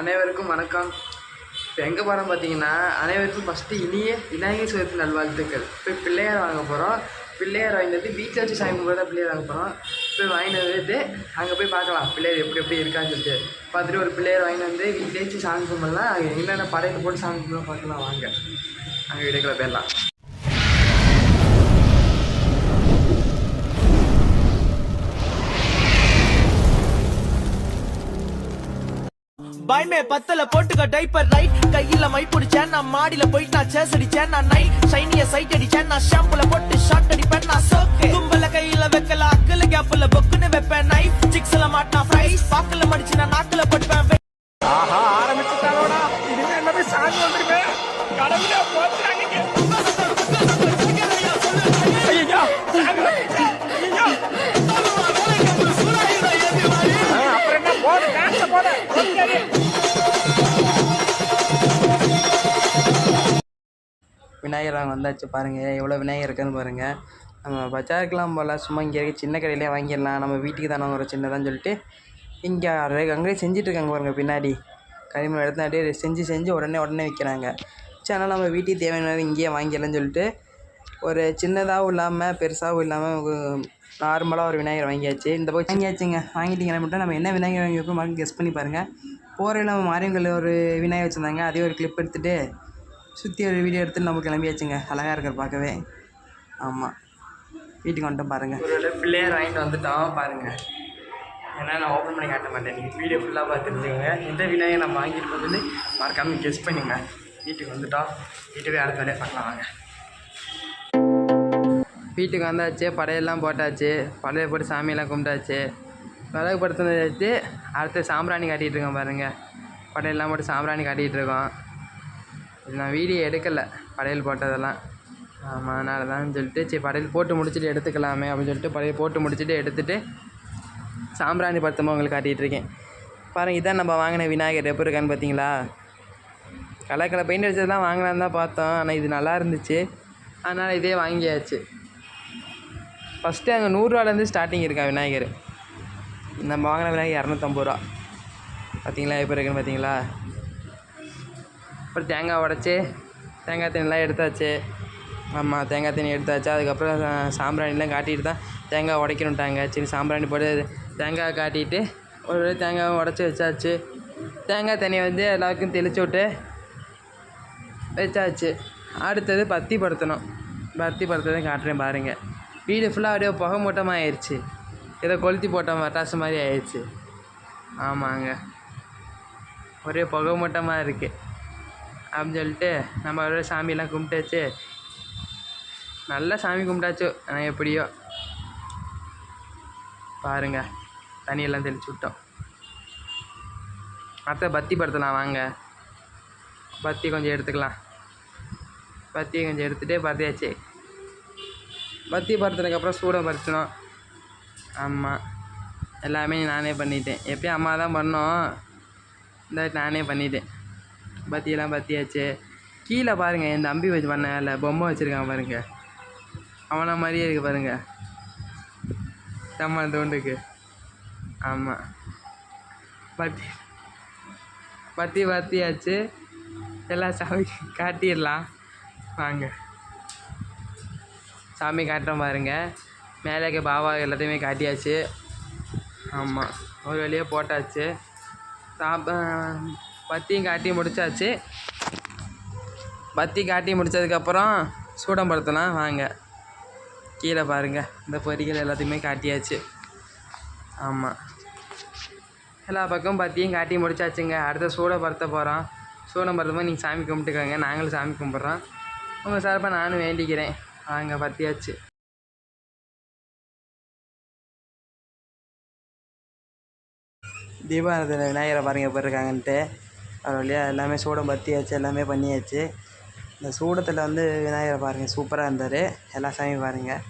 அனைவருக்கும் வணக்கம். இப்போ எங்கே போகிறோம் பார்த்தீங்கன்னா அனைவருக்கும் ஃபஸ்ட்டு இனிய விநாயகர் சதுர்த்தி நல்வாழ்த்துக்கள். இப்போ பிள்ளையார் வாங்க போகிறோம் பிள்ளையார் வாங்கினது வீட்டில் வச்சு சாமி கும்பிட தான் பிள்ளையார் வாங்க போகிறோம் போய் வாங்கிட்டு வந்துட்டு அங்கே போய் பார்க்கலாம். பிள்ளையார் எப்படி எப்படி இருக்கான்னு சொல்லிட்டு. பார்த்துட்டு ஒரு பிள்ளையார் வாங்கிட்டு வந்து வீட்டிலே வச்சு சாமி கும்பிடலாம். அங்கே என்னென்ன படையில் போட்டு சாமி கும்பிட்லாம் பார்க்கலாம். வாங்க. அங்கே வீடுகளை போயிடலாம். பயமே பத்தல போட்டுக்க டைப்பர் ரைட் கையில மை பிடிச்சேன் நான் மாடியில போயிட்டு நான் சேஸ் அடிச்சேன் நான் நைட் சைனிய சைட் அடிச்சேன் நான் ஷாம்புல போட்டு ஷார்ட் அடிப்பேன் நான் சோக்கு கும்பல கையில வைக்கல அக்கல கேப்புல பொக்குன்னு வைப்பேன் நைஃப் சிக்ஸ்ல மாட்டினா ஃப்ரைஸ் பாக்கல மடிச்சு நான் நாக்குல போட்டு விநாயகர் வாங்க வந்தாச்சு பாருங்கள் எவ்வளோ விநாயகர் இருக்குன்னு பாருங்கள் நம்ம பஜாருக்கெலாம் போகல சும்மா இங்கே இருக்க சின்ன கடையிலே வாங்கிடலாம். நம்ம வீட்டுக்கு தானே ஒரு சின்னதான்னு சொல்லிட்டு இங்கே அங்கேயே செஞ்சிட்ருக்காங்க பாருங்கள் பின்னாடி. களிமண் எடுத்து அப்படியே செஞ்சு செஞ்சு உடனே உடனே விற்கிறாங்க சரி அதனால் நம்ம வீட்டுக்கு தேவையான இங்கேயே வாங்கிடலாம்னு சொல்லிட்டு ஒரு சின்னதாகவும் இல்லாமல் பெருசாகவும் இல்லாமல் நார்மலாக ஒரு விநாயகர் வாங்கியாச்சு. இந்த போய் வாங்கியாச்சுங்க. வாங்கிட்டீங்கன்னா மட்டும் நம்ம என்ன விநாயகர் வாங்கியிருக்கோம் மாதிரி கெஸ் பண்ணி பாருங்கள் போகிற நம்ம மாரியங்கள் ஒரு விநாயகர் வச்சுருந்தாங்க. அதே ஒரு கிளிப் எடுத்துகிட்டு சுற்றி ஒரு வீடியோ எடுத்து நம்ம கிளம்பியாச்சுங்க. அழகாக இருக்கிற பார்க்கவே. ஆமாம் வீட்டுக்கு வந்துட்டோம் பாருங்கள் ஒரு பிள்ளையர் வாங்கிட்டு வந்துட்டோம் பாருங்கள் ஏன்னா நான் ஓப்பன் பண்ணி காட்ட மாட்டேன். நீங்கள் வீடியோ ஃபுல்லாக பார்த்துருந்தீங்க. எந்த விநாயகர் நம்ம வாங்கியிருக்கோம்னு மறக்காமல் கெஸ் பண்ணுங்க. வீட்டுக்கு வந்துட்டோம். வீட்டுக்கு அடுத்த வேலையை பார்க்கலாம் வாங்க. வீட்டுக்கு வந்தாச்சு படையெல்லாம் போட்டாச்சு. படையை போட்டு சாமியெல்லாம் கும்பிட்டாச்சு. விறகு படுத்துனதாச்சு அடுத்து சாம்பிராணி காட்டிகிட்டு இருக்கோம் பாருங்கள் படையெல்லாம் போட்டு சாம்பிராணி காட்டிகிட்டு இருக்கோம். நான் வீடியோ எடுக்கலை. படையல் போட்டதெல்லாம். ஆமாம் அதனால தான் சொல்லிட்டு சரி படையல் போட்டு முடிச்சுட்டு எடுத்துக்கலாமே அப்படின்னு சொல்லிட்டு படையல் போட்டு முடிச்சுட்டு எடுத்துகிட்டு சாம்பிராணி படுத்தமாக உங்களுக்கு காட்டிகிட்ருக்கேன் பாருங்கள் இதான் நம்ம வாங்கின விநாயகர் எப்படி இருக்கான்னு பார்த்தீங்களா கலர் கலர் பெயிண்ட் அடிச்சதெல்லாம் வாங்கலான்னு தான் பார்த்தோம். ஆனால் இது நல்லா இருந்துச்சு. அதனால் இதே வாங்கியாச்சு. ஃபஸ்ட்டு அங்கே நூறுரூவாலேருந்து ஸ்டார்டிங் இருக்கா விநாயகர்? நம்ம வாங்கின விநாயகர் இரநூத்தம்பது ரூபா. பார்த்தீங்களா எப்போ இருக்குன்னு பார்த்தீங்களா அப்புறம் தேங்காய் உடச்சி தேங்காய் தண்ணிலாம் எடுத்தாச்சு. ஆமாம் தேங்காய் தண்ணி எடுத்தாச்சு. அதுக்கப்புறம் சாம்பிராணிலாம் காட்டிட்டு தான் தேங்காய் உடைக்கணுட்டாங்க சரி சாம்பிராணி போட்டு தேங்காய் காட்டிட்டு ஒரு தேங்காய் உடச்சி வச்சாச்சு. தேங்காய் தண்ணியை வந்து எல்லாருக்கும் தெளிச்சு விட்டு வச்சாச்சு. அடுத்தது பத்தி படுத்தணும் பத்தி படுத்ததை காட்டுறேன் பாருங்கள் வீடு ஃபுல்லாக அப்படியே புகை மூட்டமாக ஆயிடுச்சு ஏதோ கொளுத்தி போட்ட மட்டாசு மாதிரி ஆயிடுச்சு ஆமாங்க. ஒரே புகை மூட்டமாக இருக்குது அப்படின்னு சொல்லிட்டு நம்ம சாமியெல்லாம் கும்பிட்டாச்சு. நல்லா சாமி கும்பிட்டாச்சு. ஆனால் எப்படியோ. பாருங்க தண்ணியெல்லாம் தெளிச்சு விட்டோம். அடுத்த பத்தி படுத்தலாம் வாங்க. பத்தி கொஞ்சம் எடுத்துக்கலாம். பத்தியை கொஞ்சம் எடுத்துகிட்டே பார்த்தியாச்சு பத்தி படுத்ததுக்கப்புறம் சூடம் பறிச்சினோம். ஆமாம் எல்லாமே நானே பண்ணிட்டேன். எப்பயும் அம்மா தான் பண்ணோம். இந்த நானே பண்ணிட்டேன். பத்தியெல்லாம் பத்தியாச்சு. கீழே பாருங்கள் என் தம்பி வச்சு பண்ண இல்லை பொம்மை வச்சுருக்கான் பாருங்கள் அவனை மாதிரியே இருக்கு பாருங்கள் செம்ம தோண்டுக்கு. ஆமாம் பத்தி பத்தி பத்தியாச்சு. எல்லாம் சாமி காட்டிடலாம். வாங்க. சாமி காட்டுறோம் பாருங்க. மேலே பாபா எல்லாத்தையுமே காட்டியாச்சு. ஆமாம் ஒரு வழியாக போட்டாச்சு. சாப்ப பத்தியும் காட்டி முடிச்சாச்சு. பத்தி காட்டி முடித்ததுக்கப்புறம் சூடம் படுத்தலாம் வாங்க. கீழே பாருங்கள் இந்த பொறிகள் எல்லாத்தையுமே காட்டியாச்சு. ஆமாம் எல்லா பக்கமும் பத்தியும் காட்டி முடிச்சாச்சுங்க. அடுத்த சூட படுத்த போகிறோம் சூடம் நீங்கள் சாமி கும்பிட்டுக்கோங்க நாங்களும் சாமி கும்பிட்றோம். உங்கள் சார்பாக நானும் வேண்டிக்கிறேன். வாங்க பத்தியாச்சு. தீபாவளி விநாயகரை பாருங்க இருக்காங்கன்ட்டு. இருக்காங்கன்ட்டு வழியாக எல்லாமே சூடம் பற்றியாச்சு எல்லாமே பண்ணியாச்சு. இந்த சூடத்தில் வந்து விநாயகரை பாருங்கள் சூப்பராக இருந்தார். எல்லா சாமியும் பாருங்கள்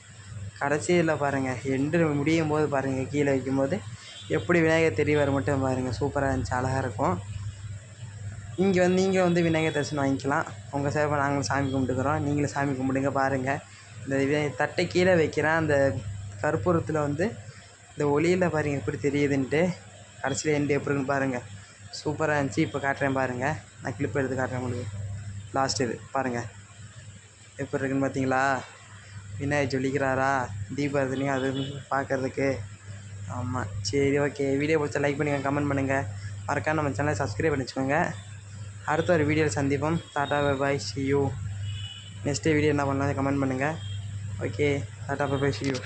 கடைசியில் பாருங்கள் எண்டு முடியும் போது பாருங்கள் கீழே வைக்கும்போது எப்படி விநாயகர் தெரிய வர மட்டும் பாருங்கள் சூப்பராக இருந்துச்சு அழகாக இருக்கும். இங்கே வந்து நீங்கள் வந்து விநாயகர் தரிசனம் வாங்கிக்கலாம். உங்கள் சார்பாக நாங்களும் சாமி கும்பிட்டுக்கிறோம். நீங்களும் சாமி கும்பிடுங்க பாருங்கள் இந்த விநாயகர் தட்டை கீழே வைக்கிறேன். அந்த கற்பூரத்தில் வந்து இந்த ஒளியில் பாருங்கள் எப்படி தெரியுதுன்ட்டு. கடைசியில் எண்டு எப்படி இருக்குன்னு பாருங்கள் சூப்பராக இருந்துச்சு. இப்போ காட்டுறேன் பாருங்கள் நான் கிளிப் எடுத்து காட்டுறேன் உங்களுக்கு. லாஸ்ட் இது. பாருங்கள் எப்படி இருக்குன்னு பார்த்தீங்களா? விநாயகர் ஜொலிக்கிறாரா? தீபாவளியும் அது பார்க்கறதுக்கு. ஆமாம் சரி ஓகே வீடியோ பிடிச்சா லைக் பண்ணுங்கள் கமெண்ட் பண்ணுங்கள் மறக்காம நம்ம சேனலை சப்ஸ்கிரைப் பண்ணிச்சுக்கோங்க. அடுத்த ஒரு வீடியோவில் சந்திப்போம். Tata bye see you next video என்ன பண்ணலாம் கமெண்ட் பண்ணுங்கள் okay tata bye see you